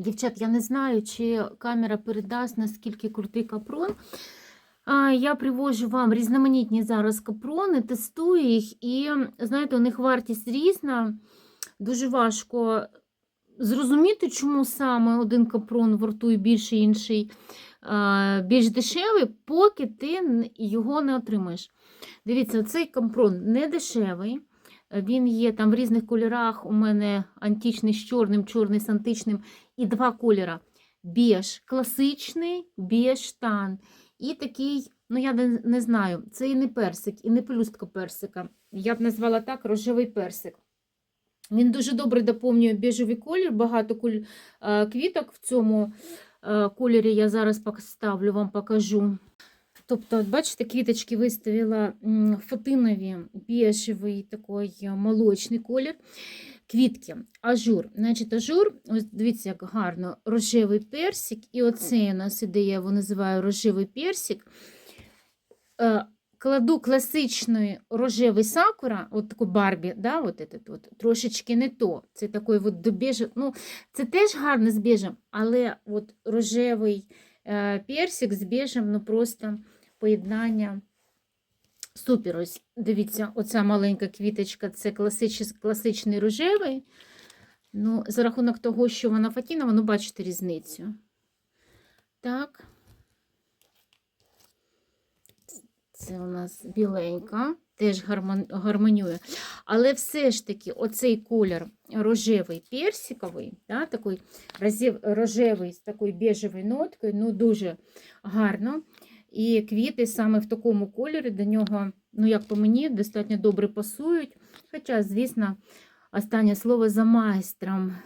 Дівчат, я не знаю, чи камера передасть, наскільки крутий капрон. Я привожу вам різноманітні зараз капрони, тестую їх, і знаєте, у них вартість різна. Дуже важко зрозуміти, чому саме один капрон вартує більше, інший більш дешевий, поки ти його не отримаєш. Дивіться, цей капрон не дешевий. Він є там в різних кольорах. У мене античний з чорним, чорний з античним і два кольора. Біж, класичний біж тан. І такий, ну я не, знаю, це і не персик, і не плюстка персика. Я б назвала так рожевий персик. Він дуже добре доповнює біжевий колір, багато е, квіток в цьому е, кольорі я зараз поставлю, вам покажу. Тобто, бачите, квіточки виставила фатинові, біжевий такий молочний колір. Квітки, ажур. Значить, ажур, ось дивіться, як гарно, рожевий персик. І оцей у нас іде, я його називаю рожевий персик. Е, Кладу класичний рожевий сакура, от таку барбі, да, от этот, от, трошечки не то. Це такий от до ну, це теж гарно з бежем, але от рожевий е, персик з бежем, ну просто поєднання. Супер, ось дивіться, оця маленька квіточка це класич, класичний рожевий. Ну, за рахунок того, що вона фатінова, ну, бачите різницю. Так. Це у нас біленька, теж гармонює. Але все ж таки, оцей колір рожевий персиковий, да, такий рожевий з такою бежевою ноткою, ну дуже гарно. І квіти саме в такому кольорі до нього, ну як по мені, достатньо добре пасують. Хоча, звісно, останнє слово за майстром.